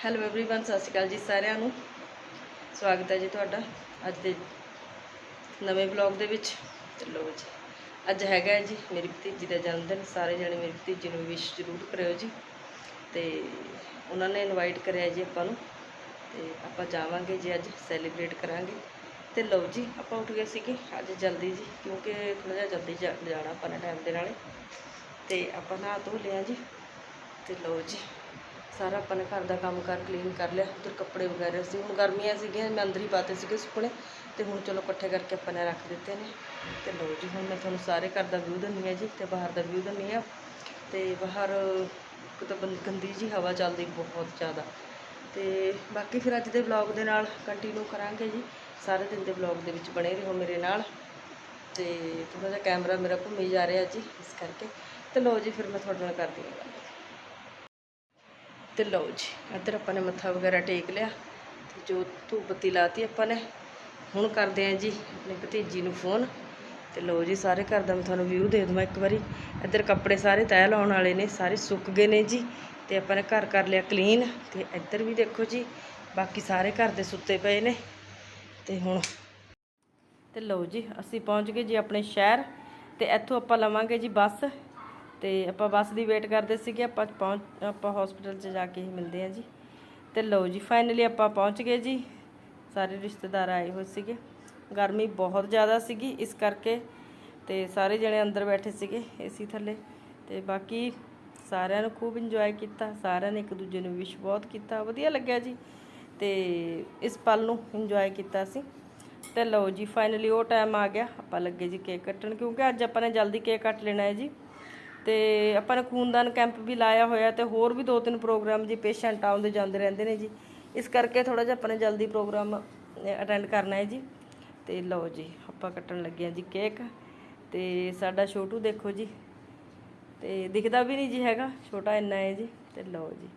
Hello everyone ਸਤਿ ਸ਼੍ਰੀ ਅਕਾਲ ਜੀ ਸਾਰਿਆਂ ਨੂੰ ਸਵਾਗਤ ਹੈ ਜੀ ਤੁਹਾਡਾ ਅੱਜ ਦੇ ਨਵੇਂ ਵਲੌਗ ਦੇ ਵਿੱਚ ਚਲੋ ਜੀ ਅੱਜ ਹੈਗਾ ਹੈ ਜੀ ਮੇਰੀ ਭਤੀਜੀ ਦਾ ਜਨਮ ਦਿਨ ਸਾਰੇ ਜਣੇ ਮੇਰੀ ਭਤੀਜੀ ਨੂੰ ਵਿਸ਼ ਜ਼ਰੂਰ ਕਰਿਓ ਜੀ ਤੇ ਉਹਨਾਂ ਨੇ ਇਨਵਾਈਟ ਕਰਿਆ ਜੀ ਆਪਾਂ ਨੂੰ ਤੇ ਆਪਾਂ ਜਾਵਾਂਗੇ ਜੀ ਅੱਜ ਸੈਲੀਬ੍ਰੇਟ ਕਰਾਂਗੇ ਤੇ ਲਓ ਜੀ ਆਪਾਂ ਉੱਠ ਗਏ ਸੀਗੇ ਅੱਜ ਜਲਦੀ ਜੀ ਕਿਉਂਕਿ ਥੋੜਾ ਜਿਹਾ ਜਲਦੀ ਜਾ- ਜਾਣਾ ਆਪਾਂ ਨੇ ਟਾਈਮ ਦੇ ਨਾਲੇ ਤੇ ਆਪਾਂ ਨਹਾ ਧੋ ਲਿਆ ਜੀ ਤੇ ਲਓ ਜੀ ਸਾਰਾ ਆਪਾਂ ਨੇ ਘਰ ਦਾ ਕੰਮ ਕਰ ਕਲੀਨ ਕਰ ਲਿਆ, ਉੱਧਰ ਕੱਪੜੇ ਵਗੈਰਾ ਸੀ, ਹੁਣ ਗਰਮੀਆਂ ਸੀਗੀਆਂ, ਮੈਂ ਅੰਦਰ ਹੀ ਪਾਤੇ ਸੀਗੇ ਸੁੱਕਣੇ, ਤੇ ਹੁਣ ਚਲੋ ਇਕੱਠੇ ਕਰਕੇ ਆਪਾਂ ਨੇ ਰੱਖ ਦਿੱਤੇ ਨੇ। ਤੇ ਲਓ ਜੀ, ਹੁਣ ਮੈਂ ਤੁਹਾਨੂੰ ਸਾਰੇ ਘਰ ਦਾ ਵਿਊ ਦਿੰਦੀ ਆ ਜੀ, ਤੇ ਬਾਹਰ ਦਾ ਵਿਊ ਦਿੰਦੀ ਆ। ਤੇ ਬਾਹਰ ਇੱਕ ਤਾਂ ਬੰ- ਗੰਦੀ ਜੀ ਹਵਾ ਚੱਲਦੀ ਬਹੁਤ ਜ਼ਿਆਦਾ। ਤੇ ਬਾਕੀ ਫਿਰ ਅੱਜ ਦੇ ਵਲੌਗ ਦੇ ਨਾਲ ਕੰਟੀਨਿਊ ਕਰਾਂਗੇ ਜੀ। ਸਾਰੇ ਦਿਨ ਦੇ ਵਲੌਗ ਦੇ ਵਿੱਚ ਬਣੇ ਰਹੋ ਮੇਰੇ ਨਾਲ। ਤੇ ਥੋੜਾ ਜਿਹਾ ਕੈਮਰਾ ਮੇਰਾ ਘੁੰਮੀ ਜਾ ਰਿਹਾ ਜੀ, ਇਸ ਕਰਕੇ। ਤੇ ਲਓ ਜੀ, ਫਿਰ ਮੈਂ ਤੁਹਾਡੇ ਨਾਲ ਕਰਦੀ ਹਾਂ ਗੱਲ। ਤੇ ਲਓ ਜੀ, ਇੱਧਰ ਆਪਾਂ ਨੇ ਮੱਥਾ ਵਗੈਰਾ ਟੇਕ ਲਿਆ ਤੇ ਜੋ ਧੂਪ ਬੱਤੀ ਲਾਤੀ ਆਪਾਂ ਨੇ, ਹੁਣ ਕਰਦੇ ਆਂ ਜੀ ਆਪਣੇ ਭਤੀਜੀ ਨੂੰ ਫੋਨ ਤੇ ਲਓ ਜੀ, ਸਾਰੇ ਘਰ ਦਾ ਮੈਂ ਤੁਹਾਨੂੰ ਵਿਊ ਦੇ ਦਵਾਂ ਇੱਕ ਵਾਰੀ। ਇੱਧਰ ਕੱਪੜੇ ਸਾਰੇ ਤੈਅ ਲਾਉਣ ਵਾਲੇ ਨੇ, ਸਾਰੇ ਸੁੱਕ ਗਏ ਨੇ ਜੀ ਤੇ ਆਪਾਂ ਨੇ ਘਰ ਕਰ ਲਿਆ ਕਲੀਨ ਤੇ ਇੱਧਰ ਵੀ ਦੇਖੋ ਜੀ, ਬਾਕੀ ਸਾਰੇ ਘਰ ਦੇ ਸੁੱਤੇ ਪਏ ਨੇ ਤੇ ਹੁਣ ਤੇ ਲਓ ਜੀ, ਅਸੀਂ ਪਹੁੰਚ ਗਏ ਜੀ ਆਪਣੇ ਸ਼ਹਿਰ ਤੇ ਇੱਥੋਂ ਆਪਾਂ ਲਵਾਂਗੇ ਜੀ ਬੱਸ। ਤੇ ਆਪਾਂ ਬੱਸ ਦੀ ਵੇਟ ਕਰਦੇ ਸੀਗੇ, ਆਪਾਂ ਪਹੁੰਚ, ਆਪਾਂ ਹਸਪੀਟਲ 'ਚ ਜਾ ਕੇ ਹੀ ਮਿਲਦੇ ਹਾਂ ਜੀ। ਤੇ ਲਓ ਜੀ ਫਾਈਨਲੀ ਆਪਾਂ ਪਹੁੰਚ ਗਏ ਜੀ। ਸਾਰੇ ਰਿਸ਼ਤੇਦਾਰ ਆਏ ਹੋਏ ਸੀਗੇ। ਗਰਮੀ ਬਹੁਤ ਜ਼ਿਆਦਾ ਸੀਗੀ ਇਸ ਕਰਕੇ ਤੇ ਸਾਰੇ ਜਣੇ ਅੰਦਰ ਬੈਠੇ ਸੀਗੇ ਏਸੀ ਥੱਲੇ। ਤੇ ਬਾਕੀ ਸਾਰਿਆਂ ਨੂੰ ਖੂਬ ਇੰਜੋਏ ਕੀਤਾ, ਸਾਰਿਆਂ ਨੇ ਇੱਕ ਦੂਜੇ ਨੂੰ ਵਿਸ਼ ਬਹੁਤ ਕੀਤਾ, ਵਧੀਆ ਲੱਗਿਆ ਜੀ। ਤੇ ਇਸ ਪਲ ਨੂੰ ਇੰਜੋਏ ਕੀਤਾ ਸੀ ਤੇ ਲਓ ਜੀ ਫਾਈਨਲੀ ਉਹ ਟਾਈਮ ਆ ਗਿਆ। ਆਪਾਂ ਲੱਗੇ ਜੀ ਕੇਕ ਕੱਟਣ, ਕਿਉਂਕਿ ਅੱਜ ਆਪਾਂ ਨੇ ਜਲਦੀ ਕੇਕ ਕੱਟ ਲੈਣਾ ਹੈ ਜੀ। ਤੇ ਆਪਾਂ ਨੇ ਖੂਨਦਾਨ ਕੈਂਪ ਵੀ ਲਾਇਆ ਹੋਇਆ ਤੇ ਹੋਰ ਵੀ ਦੋ ਤਿੰਨ ਪ੍ਰੋਗਰਾਮ ਜੀ ਪੇਸ਼ੈਂਟ ਆਉਂਦੇ ਜਾਂਦੇ ਰਹਿੰਦੇ ਨੇ ਜੀ। ਇਸ ਕਰਕੇ ਥੋੜਾ ਜਿਹਾ ਆਪਾਂ ਨੇ ਜਲਦੀ ਪ੍ਰੋਗਰਾਮ ਅਟੈਂਡ ਕਰਨਾ ਹੈ ਜੀ। ਤੇ ਲਓ ਜੀ, ਆਪਾਂ ਕੱਟਣ ਲੱਗੇ ਹਾਂ ਜੀ ਕੇਕ ਤੇ ਸਾਡਾ ਛੋਟੂ ਦੇਖੋ ਜੀ। ਤੇ ਦਿਖਦਾ ਵੀ ਨਹੀਂ ਜੀ ਹੈਗਾ, ਛੋਟਾ ਇੰਨਾ ਹੈ ਜੀ। ਤੇ ਲਓ ਜੀ,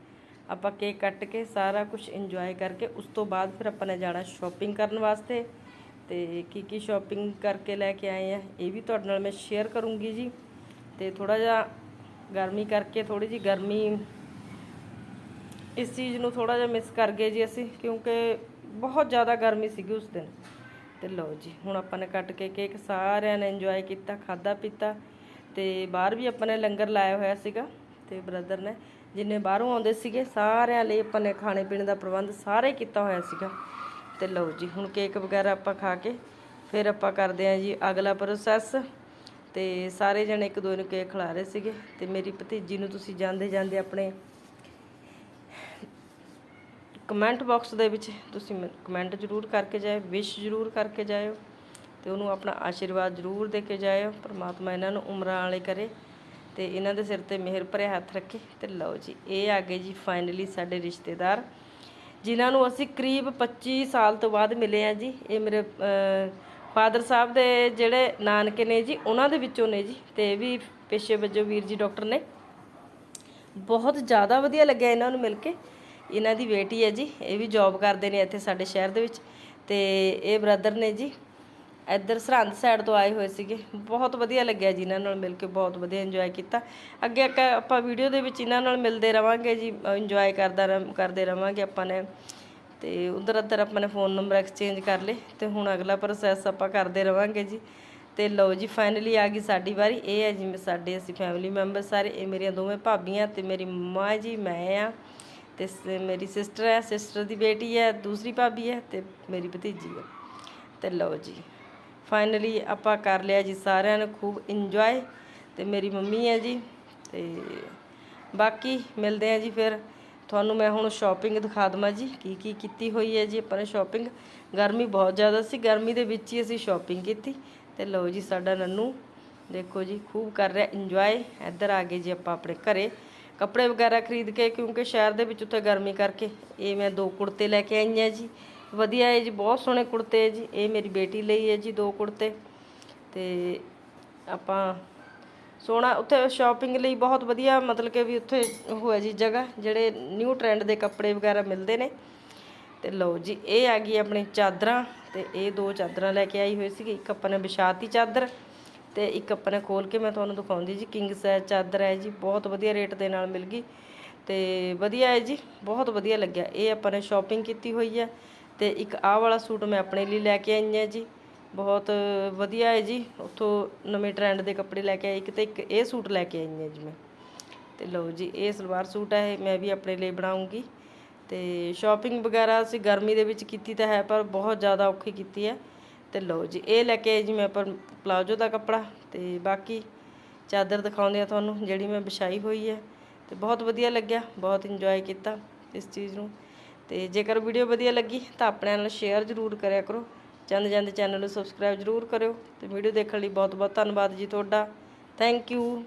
ਆਪਾਂ ਕੇਕ ਕੱਟ ਕੇ ਸਾਰਾ ਕੁਝ ਇੰਜੋਏ ਕਰਕੇ ਉਸ ਤੋਂ ਬਾਅਦ ਫਿਰ ਆਪਾਂ ਨੇ ਜਾਣਾ ਸ਼ਾਪਿੰਗ ਕਰਨ ਵਾਸਤੇ। ਤੇ ਕੀ ਕੀ ਸ਼ਾਪਿੰਗ ਕਰਕੇ ਲੈ ਕੇ ਆਏ ਆ ਇਹ ਵੀ ਤੁਹਾਡੇ ਨਾਲ ਮੈਂ ਸ਼ੇਅਰ ਕਰੂੰਗੀ ਜੀ। ਤੇ ਥੋੜਾ ਜਿਹਾ ਗਰਮੀ ਕਰਕੇ ਥੋੜੀ ਜੀ ਗਰਮੀ ਇਸ ਚੀਜ਼ ਨੂੰ ਥੋੜਾ ਜਿਹਾ ਮਿਸ ਕਰ ਗਏ ਜੀ ਅਸੀਂ, ਕਿਉਂਕਿ ਬਹੁਤ ਜ਼ਿਆਦਾ ਗਰਮੀ ਸੀਗੀ ਉਸ ਦਿਨ। ਤੇ ਲਓ ਜੀ, ਹੁਣ ਆਪਾਂ ਨੇ ਕੱਟ ਕੇ ਕੇਕ ਸਾਰਿਆਂ ਨੇ ਇੰਜੋਏ ਕੀਤਾ ਖਾਦਾ ਪੀਤਾ ਤੇ ਬਾਹਰ ਵੀ ਆਪਾਂ ਨੇ ਲੰਗਰ ਲਾਇਆ ਹੋਇਆ ਸੀਗਾ ਤੇ ਬ੍ਰਦਰ ਨੇ, ਜਿੰਨੇ ਬਾਹਰੋਂ ਆਉਂਦੇ ਸੀਗੇ ਸਾਰਿਆਂ ਲਈ ਆਪਾਂ ਨੇ ਖਾਣੇ ਪੀਣੇ ਦਾ ਪ੍ਰਬੰਧ ਸਾਰੇ ਕੀਤਾ ਹੋਇਆ ਸੀਗਾ। ਤੇ ਲਓ ਜੀ, ਹੁਣ ਕੇਕ ਵਗੈਰਾ ਆਪਾਂ ਖਾ ਕੇ ਫਿਰ ਆਪਾਂ ਕਰਦੇ ਆਂ ਜੀ ਅਗਲਾ ਪ੍ਰੋਸੈਸ ਤੇ ਸਾਰੇ ਜਣੇ ਇੱਕ ਦੂਜੇ ਨੂੰ ਕੇਕ ਖਿਲਾ ਰਹੇ ਸੀਗੇ ਤੇ ਮੇਰੀ ਭਤੀਜੀ ਨੂੰ ਤੁਸੀਂ ਜਾਂਦੇ ਜਾਂਦੇ ਆਪਣੇ ਕਮੈਂਟ ਬਾਕਸ ਦੇ ਵਿੱਚ ਤੁਸੀਂ ਕਮੈਂਟ ਜ਼ਰੂਰ ਕਰਕੇ ਜਾਇਓ, ਵਿਸ਼ ਜ਼ਰੂਰ ਕਰਕੇ ਜਾਇਓ ਤੇ ਉਹਨੂੰ ਆਪਣਾ ਆਸ਼ੀਰਵਾਦ ਜ਼ਰੂਰ ਦੇ ਕੇ ਜਾਇਓ, ਪ੍ਰਮਾਤਮਾ ਇਹਨਾਂ ਨੂੰ ਉਮਰਾਂ ਵਾਲੇ ਕਰੇ ਤੇ ਇਹਨਾਂ ਦੇ ਸਿਰ ਤੇ ਮਿਹਰ ਭਰਿਆ ਹੱਥ ਰੱਖੇ ਤੇ ਲਓ ਜੀ, ਇਹ ਆ ਗਏ ਜੀ ਫਾਈਨਲੀ ਸਾਡੇ ਰਿਸ਼ਤੇਦਾਰ, ਜਿਨ੍ਹਾਂ ਨੂੰ ਅਸੀਂ ਕਰੀਬ 25 ਸਾਲ ਤੋਂ ਬਾਅਦ ਮਿਲੇ ਆ ਜੀ, ਇਹ ਮੇਰੇ ਫਾਦਰ ਸਾਹਿਬ ਦੇ ਜਿਹੜੇ ਨਾਨਕੇ ਨੇ ਜੀ, ਉਹਨਾਂ ਦੇ ਵਿੱਚੋਂ ਨੇ ਜੀ, ਤੇ ਇਹ ਵੀ ਪੇਸ਼ੇ ਵਜੋਂ ਵੀਰ ਜੀ ਡਾਕਟਰ ਨੇ। ਬਹੁਤ ਜ਼ਿਆਦਾ ਵਧੀਆ ਲੱਗਿਆ ਇਹਨਾਂ ਨੂੰ ਮਿਲ ਕੇ। ਇਹਨਾਂ ਦੀ ਬੇਟੀ ਹੈ ਜੀ, ਇਹ ਵੀ ਜੌਬ ਕਰਦੇ ਨੇ ਇੱਥੇ ਸਾਡੇ ਸ਼ਹਿਰ ਦੇ ਵਿੱਚ। ਤੇ ਇਹ ਬ੍ਰਦਰ ਨੇ ਜੀ, ਇੱਧਰ ਸਰਹੰਦ ਸਾਈਡ ਤੋਂ ਆਏ ਹੋਏ ਸੀਗੇ। ਬਹੁਤ ਵਧੀਆ ਲੱਗਿਆ ਜੀ ਇਹਨਾਂ ਨਾਲ ਮਿਲ ਕੇ, ਬਹੁਤ ਵਧੀਆ ਇੰਜੋਏ ਕੀਤਾ। ਅੱਗੇ ਅੱਗੇ ਆਪਾਂ ਵੀਡੀਓ ਦੇ ਵਿੱਚ ਇਹਨਾਂ ਨਾਲ ਮਿਲਦੇ ਰਵਾਂਗੇ ਜੀ ਇੰਜੋਏ ਕਰਦਾ ਰਹ- ਕਰਦੇ ਰਵਾਂਗੇ ਆਪਾਂ ਨੇ। ਤੇ ਉਧਰ ਉੱਧਰ ਆਪਾਂ ਨੇ ਫੋਨ ਨੰਬਰ ਐਕਸਚੇਂਜ ਕਰ ਲਏ ਤੇ ਹੁਣ ਅਗਲਾ ਪ੍ਰੋਸੈਸ ਆਪਾਂ ਕਰਦੇ ਰਵਾਂਗੇ ਜੀ। ਤੇ ਲਓ ਜੀ ਫਾਈਨਲੀ ਆ ਗਈ ਸਾਡੀ ਵਾਰੀ। ਇਹ ਹੈ ਜੀ, ਸਾਡੇ ਅਸੀਂ ਫੈਮਿਲੀ ਮੈਂਬਰ ਸਾਰੇ, ਇਹ ਮੇਰੀਆਂ ਦੋਵੇਂ ਭਾਬੀਆਂ ਤੇ ਮੇਰੀ ਮੰਮਾ ਹੈ ਜੀ, ਮੈਂ ਆ। ਤੇ ਸ- ਮੇਰੀ ਸਿਸਟਰ ਹੈ ਸਿਸਟਰ ਦੀ ਬੇਟੀ ਹੈ, ਦੂਸਰੀ ਭਾਬੀ ਹੈ ਤੇ ਮੇਰੀ ਭਤੀਜੀ ਹੈ। ਤੇ ਲਓ ਜੀ ਫਾਈਨਲੀ ਆਪਾਂ ਕਰ ਲਿਆ ਜੀ ਸਾਰਿਆਂ ਨੇ ਖੂਬ ਇੰਜੋਏ ਤੇ ਮੇਰੀ ਮੰਮੀ ਹੈ ਜੀ ਤੇ ਬਾਕੀ ਮਿਲਦੇ ਆ ਜੀ ਫਿਰ। ਤੁਹਾਨੂੰ ਮੈਂ ਹੁਣ ਸ਼ਾਪਿੰਗ ਦਿਖਾ ਦਵਾਂ ਜੀ, ਕੀ ਕੀ ਕੀਤੀ ਹੋਈ ਹੈ ਜੀ ਆਪਾਂ ਨੇ ਸ਼ਾਪਿੰਗ ਗਰਮੀ ਬਹੁਤ ਜ਼ਿਆਦਾ ਸੀ, ਗਰਮੀ ਦੇ ਵਿੱਚ ਹੀ ਅਸੀਂ ਸ਼ਾਪਿੰਗ ਕੀਤੀ। ਤੇ ਲਓ ਜੀ ਸਾਡਾ ਨੰਨੂ, ਦੇਖੋ ਜੀ, ਖੂਬ ਕਰ ਰਿਹਾ ਇੰਜੋਏ ਇੱਧਰ ਆ ਗਏ ਜੀ ਆਪਾਂ ਆਪਣੇ ਘਰੇ। ਕੱਪੜੇ ਵਗੈਰਾ ਖਰੀਦ ਕੇ, ਕਿਉਂਕਿ ਸ਼ਹਿਰ ਦੇ ਵਿੱਚ ਉੱਥੇ ਗਰਮੀ ਕਰਕੇ, ਇਹ ਮੈਂ ਦੋ ਕੁੜਤੇ ਲੈ ਕੇ ਆਈ ਹਾਂ ਜੀ। ਵਧੀਆ ਹੈ ਜੀ, ਬਹੁਤ ਸੋਹਣੇ ਕੁੜਤੇ ਹੈ ਜੀ। ਇਹ ਮੇਰੀ ਬੇਟੀ ਲਈ ਹੈ ਜੀ ਦੋ ਕੁੜਤੇ। ਤੇ ਆਪਾਂ ਸੋਹਣਾ, ਉੱਥੇ ਸ਼ਾਪਿੰਗ ਲਈ ਬਹੁਤ ਵਧੀਆ ਮਤਲਬ ਕਿ ਵੀ ਉੱਥੇ ਹੋਇਆ ਜੀ ਜਗ੍ਹਾ, ਜਿਹੜੇ ਨਿਊ ਟ੍ਰੈਂਡ ਦੇ ਕੱਪੜੇ ਵਗੈਰਾ ਮਿਲਦੇ ਨੇ। ਤੇ ਲਓ ਜੀ, ਇਹ ਆ ਗਈ ਆਪਣੀ ਚਾਦਰਾਂ, ਤੇ ਇਹ ਦੋ ਚਾਦਰਾਂ ਲੈ ਕੇ ਆਈ ਹੋਈ ਸੀ ਇੱਕ ਆਪਾਂ ਨੇ ਵਿਛਾਤੀ ਚਾਦਰ ਤੇ ਇੱਕ ਆਪਾਂ ਨੇ ਖੋਲ ਕੇ ਮੈਂ ਤੁਹਾਨੂੰ ਦਿਖਾਉਂਦੀ ਜੀ ਕਿੰਗ ਸਾਈਜ਼ ਚਾਦਰ ਹੈ ਜੀ, ਬਹੁਤ ਵਧੀਆ ਰੇਟ ਦੇ ਨਾਲ ਮਿਲ ਗਈ। ਤੇ ਵਧੀਆ ਹੈ ਜੀ, ਬਹੁਤ ਵਧੀਆ ਲੱਗਿਆ। ਇਹ ਆਪਾਂ ਨੇ ਸ਼ਾਪਿੰਗ ਕੀਤੀ ਹੋਈ ਹੈ ਤੇ ਇੱਕ ਆਹ ਵਾਲਾ ਸੂਟ ਮੈਂ ਆਪਣੇ ਲਈ ਲੈ ਕੇ ਆਈ ਹਾਂ ਜੀ। ਬਹੁਤ ਵਧੀਆ ਹੈ ਜੀ। ਉੱਥੋਂ ਨਵੇਂ ਟਰੈਂਡ ਦੇ ਕੱਪੜੇ ਲੈ ਕੇ ਆਈ ਇੱਕ ਤਾਂ ਇੱਕ ਇਹ ਸੂਟ ਲੈ ਕੇ ਆਈ ਹਾਂ ਜੀ ਮੈਂ। ਅਤੇ ਲਓ ਜੀ, ਇਹ ਸਲਵਾਰ ਸੂਟ ਹੈ, ਇਹ ਮੈਂ ਵੀ ਆਪਣੇ ਲਈ ਬਣਾਉਂਗੀ। ਤੇ ਸ਼ਾਪਿੰਗ ਵਗੈਰਾ ਅਸੀਂ ਗਰਮੀ ਦੇ ਵਿੱਚ ਕੀਤੀ ਤਾਂ ਹੈ, ਪਰ ਬਹੁਤ ਜ਼ਿਆਦਾ ਔਖੀ ਕੀਤੀ ਹੈ। ਤੇ ਲਓ ਜੀ, ਇਹ ਲੈ ਕੇ ਆਈ ਜੀ ਮੈਂ ਪਰ ਪਲਾਜੋ ਦਾ ਕੱਪੜਾ। ਤੇ ਬਾਕੀ ਚਾਦਰ ਦਿਖਾਉਂਦੇ ਆ ਤੁਹਾਨੂੰ, ਜਿਹੜੀ ਮੈਂ ਵਿਛਾਈ ਹੋਈ ਹੈ। ਤੇ ਬਹੁਤ ਵਧੀਆ ਲੱਗਿਆ, ਬਹੁਤ ਇੰਜੋਏ ਕੀਤਾ ਇਸ ਚੀਜ਼ ਨੂੰ। ਤੇ ਜੇਕਰ ਵੀਡੀਓ ਵਧੀਆ ਲੱਗੀ ਤਾਂ ਆਪਣੇ ਨਾਲ ਸ਼ੇਅਰ ਜ਼ਰੂਰ ਕਰਿਆ ਕਰੋ। ਜਾਂਦੇ ਜਾਂਦੇ ਚੈਨਲ ਨੂੰ ਸਬਸਕ੍ਰਾਈਬ ਜ਼ਰੂਰ ਕਰਿਓ ਤੇ ਵੀਡੀਓ ਦੇਖਣ ਲਈ ਬਹੁਤ ਬਹੁਤ ਧੰਨਵਾਦ ਜੀ ਤੁਹਾਡਾ। Thank you